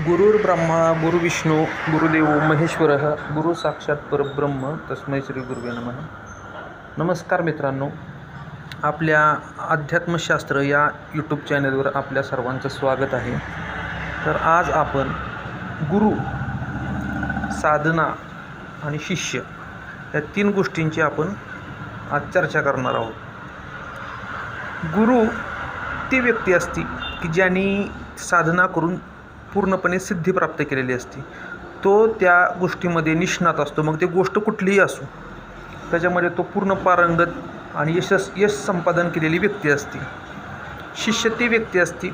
गुरुर्ब्रह्मा गुरुविष्णू गुरुदेव महेश्वर गुरु साक्षात परब्रह्म तस्मै श्री गुरुवे नमः. नमस्कार मित्रांनो आपल्या अध्यात्मशास्त्र या यूट्यूब चॅनलवर आपल्या सर्वांचं स्वागत आहे. तर आज आपण गुरु साधना आणि शिष्य या तीन गोष्टींची आपण आज चर्चा करणार आहोत. गुरु ती व्यक्ती असती की ज्यांनी साधना करून पूर्णपणे सिद्धी प्राप्त केलेली असते. तो त्या गोष्टीमध्ये निष्णात असतो. मग ती गोष्ट कुठलीही असो त्याच्यामध्ये तो पूर्ण पारंगत आणि यशस यश संपादन केलेली व्यक्ती असते. शिष्य ती व्यक्ती असती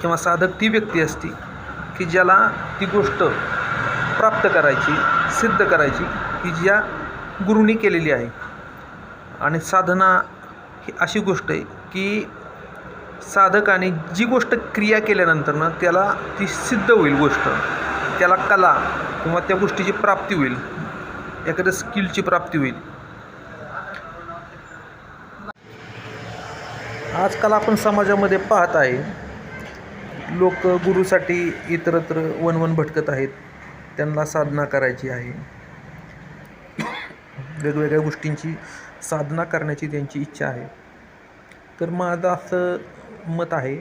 किंवा साधक ती व्यक्ती असती की ज्याला ती गोष्ट प्राप्त करायची सिद्ध करायची की ज्या गुरुनी केलेली आहे. आणि साधना ही अशी गोष्ट आहे की साधकाने जी गोष्ट क्रिया केल्यानंतर ना त्याला ती सिद्ध होईल गोष्ट. त्याला कला किंवा त्या गोष्टीची प्राप्ती होईल. एखाद्या स्किलची प्राप्ती होईल. आजकाल आपण समाजामध्ये पाहत आहे. लोक गुरुसाठी इतरत्र वनवन भटकत आहेत. त्यांना साधना करायची आहे. वेगवेगळ्या गोष्टींची साधना करण्याची त्यांची इच्छा आहे. तर माझं असं मत आहे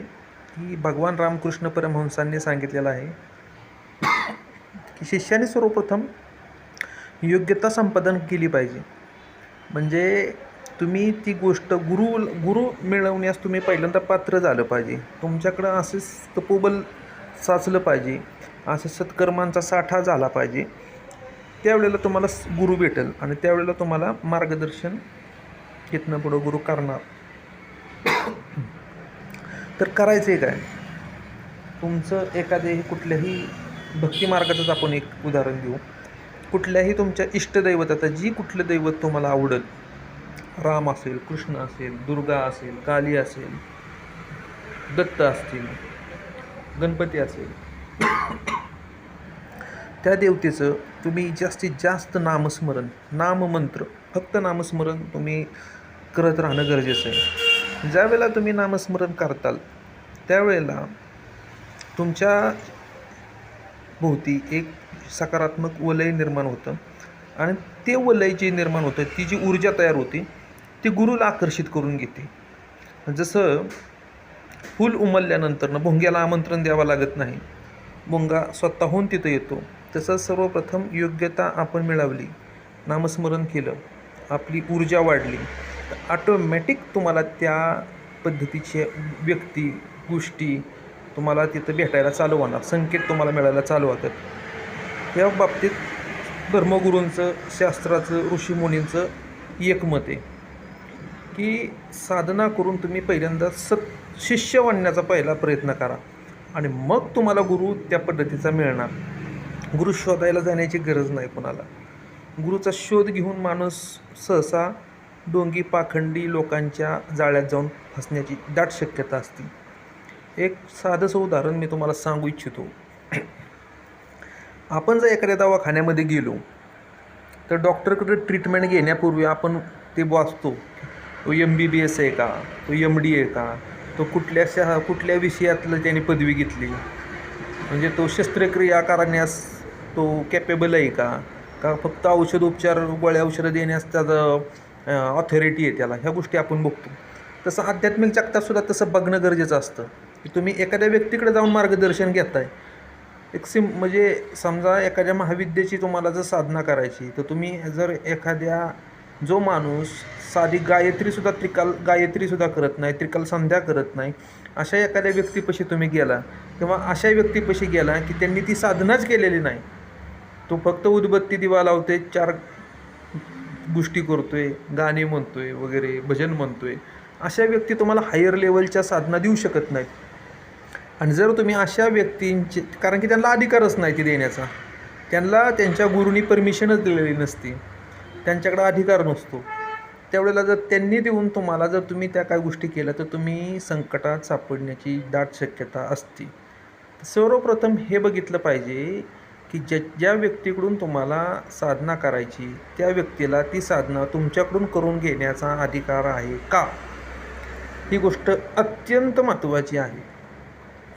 की भगवान रामकृष्ण परमहंसांनी सांगितलेलं आहे की शिष्याने सर्वप्रथम योग्यता संपादन केली पाहिजे. म्हणजे तुम्ही ती गोष्ट गुरु गुरु मिळवण्यास तुम्ही पहिल्यांदा पात्र झालं पाहिजे. तुमच्याकडं असे तपोबल साचलं पाहिजे. असं सत्कर्मांचा साठा झाला पाहिजे. त्यावेळेला तुम्हाला गुरु भेटेल आणि त्यावेळेला तुम्हाला मार्गदर्शन घेतनं पुढं गुरु करणार. तर करायचं आहे काय? तुमचं एखादे कुठल्याही भक्ती मार्गाचंच आपण एक उदाहरण घेऊ कुठल्याही तुमच्या इष्टदैवत आता जी कुठलं दैवत तुम्हाला आवडत राम असेल कृष्ण असेल दुर्गा असेल काली असेल दत्त असतील गणपती असेल त्या देवतेचं तुम्ही जास्तीत जास्त नामस्मरण नाममंत्र फक्त नामस्मरण तुम्ही करत राहणं गरजेचं आहे. ज्यावेळेला तुम्ही नामस्मरण करताल त्यावेळेला तुमच्या भोवती एक सकारात्मक वलय निर्माण होतं. आणि ते वलय जे निर्माण होतं ती जी ऊर्जा तयार होती ती गुरुला आकर्षित करून घेते. जसं फूल उमलल्यानंतरनं भोंग्याला आमंत्रण द्यावं लागत नाही भोंगा स्वतःहून तिथं येतो तसं सर्वप्रथम योग्यता आपण मिळवली नामस्मरण केलं आपली ऊर्जा वाढली ऑटोमॅटिक तुम्हाला त्या पद्धतीचे व्यक्ती गोष्टी तुम्हाला तिथं भेटायला चालू होणार. संकेत तुम्हाला मिळायला चालू होतात. या बाबतीत धर्मगुरूंचं शास्त्राचं ऋषीमुनींचं एकमत आहे की साधना करून तुम्ही पहिल्यांदा सत शिष्य बनण्याचा पहिला प्रयत्न करा. आणि मग तुम्हाला गुरु त्या पद्धतीचा मिळणार. गुरु शोधायला जाण्याची गरज नाही कोणाला. गुरुचा शोध घेऊन माणूस सहसा डोंगी पाखंडी लोकांच्या जाळ्यात जाऊन फसण्याची दाट शक्यता असते. एक साधंसं उदाहरण मी तुम्हाला सांगू इच्छितो. आपण जर एखाद्या दवाखान्यामध्ये गेलो तर डॉक्टरकडे ट्रीटमेंट घेण्यापूर्वी आपण ते वाचतो. तो एम बी बी एस आहे का? तो एम डी आहे का? तो कुठल्या शा कुठल्या विषयातलं त्याने पदवी घेतली? म्हणजे तो शस्त्रक्रिया करण्यास तो कॅपेबल आहे का? का फक्त औषध उपचार गोळ्या औषधं देण्यास त्याचं ऑथॉरिटी आहे त्याला. ह्या गोष्टी आपण बघतो. तसं आध्यात्मिक जगतातसुद्धा तसं बघणं गरजेचं असतं. की तुम्ही एखाद्या व्यक्तीकडे जाऊन मार्गदर्शन घेताय. एक सिम म्हणजे समजा एखाद्या महाविद्येची तुम्हाला जर साधना करायची तर तुम्ही जर एखाद्या जो माणूस साधी गायत्रीसुद्धा त्रिकाल गायत्रीसुद्धा करत नाही त्रिकाल संध्या करत नाही अशा एखाद्या व्यक्तीपाशी तुम्ही गेला किंवा अशा व्यक्तीपाशी गेला की त्यांनी ती साधनाच केलेली नाही. तो फक्त उदबत्ती दिवा लावते चार गोष्टी करतो आहे गाणे म्हणतो आहे वगैरे भजन म्हणतो आहे अशा व्यक्ती तुम्हाला हायर लेवलच्या साधना देऊ शकत नाहीत. आणि जर तुम्ही अशा व्यक्तींचे कारण की त्यांना अधिकारच नाही ती देण्याचा. त्यांना त्यांच्या गुरुनी परमिशनच दिलेली नसती. त्यांच्याकडे अधिकार नसतो. त्यावेळेला जर त्यांनी देऊन तुम्हाला जर तुम्ही त्या काय गोष्टी केल्या तर तुम्ही संकटात सापडण्याची दाट शक्यता असते. सर्वप्रथम हे बघितलं पाहिजे की ज्या ज्या व्यक्तीकडून तुम्हाला साधना करायची त्या व्यक्तीला ती साधना तुमच्याकडून करून घेण्याचा अधिकार आहे का? ही गोष्ट अत्यंत महत्त्वाची आहे.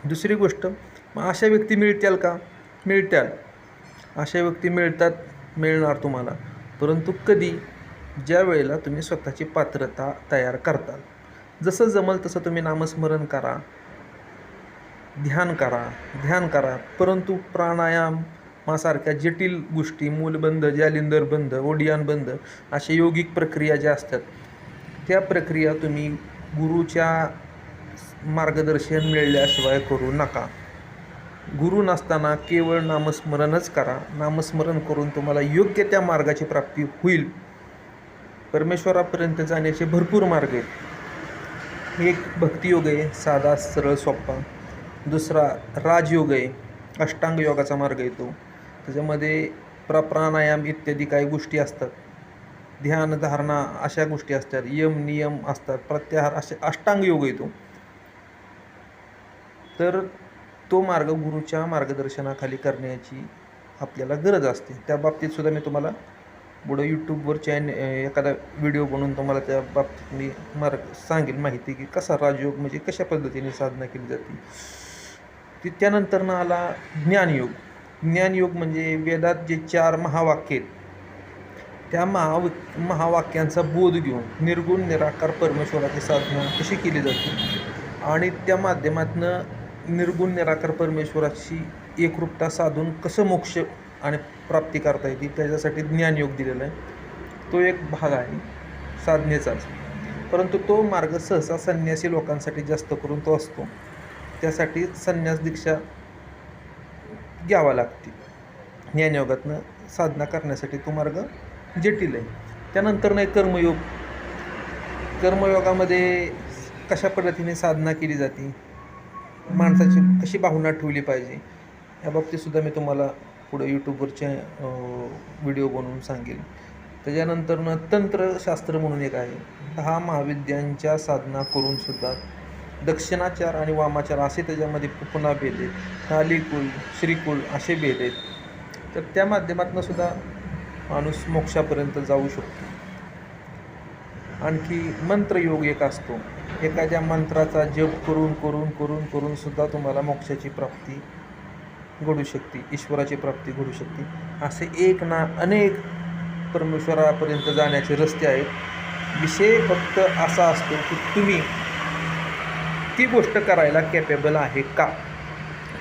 दुसरी गोष्ट मग अशा व्यक्ती मिळत्याल का? मिळत्याल अशा व्यक्ती मिळतात मिळणार तुम्हाला. परंतु कधी? ज्या वेळेला तुम्ही स्वतःची पात्रता तयार करताल. जसं जमल तसं तुम्ही नामस्मरण करा ध्यान करा ध्यान करा. परंतु प्राणायाम सारख्या जटिल गोष्टी मूलबंध जालिंदर बंध ओडियान बंध अशा योगिक प्रक्रिया ज्या असतात त्या प्रक्रिया तुम्ही गुरुच्या मार्गदर्शन मिळल्याशिवाय करू नका. गुरु नसताना केवळ नामस्मरणच करा. नामस्मरण करून तुम्हाला योग्य त्या मार्गाची प्राप्ती होईल. परमेश्वरापर्यंत जाण्याचे भरपूर मार्ग आहेत. एक भक्तियोग आहे. साधा सरळ सोप्पा दुसरा राजयोग आहे. अष्टांग योगाचा मार्ग येतो त्याच्यामध्ये प्र प्राणायाम इत्यादी काही गोष्टी असतात. ध्यान धारणा अशा गोष्टी असतात. यम नियम असतात. प्रत्याहार असे अष्टांग योग येतो. तर तो मार्ग गुरुच्या मार्गदर्शनाखाली करण्याची आपल्याला गरज असते. त्या बाबतीत सुद्धा मी तुम्हाला पुढं यूट्यूबवर चॅन एखादा व्हिडिओ बनवून तुम्हाला त्या बाबतीत मी मार्ग सांगेन. माहिती की कसा राजयोग म्हणजे कशा पद्धतीने साधना केली जाते. ती त्यानंतर ना आला ज्ञानयोग. ज्ञानयोग म्हणजे वेदात जे चार महावाक्य आहेत त्या महाव महावाक्यांचा बोध घेऊन निर्गुण निराकार परमेश्वराची साधना कशी केली जाते? आणि त्या माध्यमातनं निर्गुण निराकार परमेश्वराची एकरूपता साधून कसं मोक्ष आणि प्राप्ती करता येते त्याच्यासाठी ज्ञानयोग दिलेला आहे. तो एक भाग आहे साधनेचाच परंतु तो मार्ग सहसा संन्यासी लोकांसाठी जास्त करून तो असतो. त्यासाठी संन्यास दीक्षा घ्यावा लागते ज्ञानयोगातनं साधना करण्यासाठी तो मार्ग जटिल आहे. त्यानंतर नाही कर्मयोग. कर्मयोगामध्ये कशा पद्धतीने साधना केली जाते? माणसाची कशी भावना ठेवली पाहिजे? या बाबतीतसुद्धा मी तुम्हाला पुढं यूट्यूबवरच्या व्हिडिओ बनवून सांगेल. त्याच्यानंतरनं तंत्रशास्त्र म्हणून एक आहे. दहा महाविद्यांच्या साधना करूनसुद्धा दक्षिणाचार आणि वामाचार असे त्याच्यामध्ये पुन्हा भेद आहेत. कालिकुल श्रीकुल असे भेद आहेत. तर त्या माध्यमातून सुद्धा माणूस मोक्षापर्यंत जाऊ शकतो. आणखी मंत्रयोग एक असतो. एखाद्या मंत्राचा जप करून करून करून करून सुद्धा तुम्हाला मोक्षाची प्राप्ती घडू शकते ईश्वराची प्राप्ती घडू शकते. असे एक ना अनेक परमेश्वरापर्यंत जाण्याचे रस्ते आहेत. विषय फक्त असा असतो की तुम्ही ती गोष्ट करायला कॅपेबल आहे का?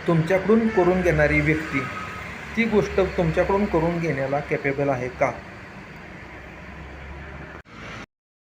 तुमच्याकडून करून घेणारी व्यक्ती ती गोष्ट तुमच्याकडून करून घेण्याला कॅपेबल आहे का?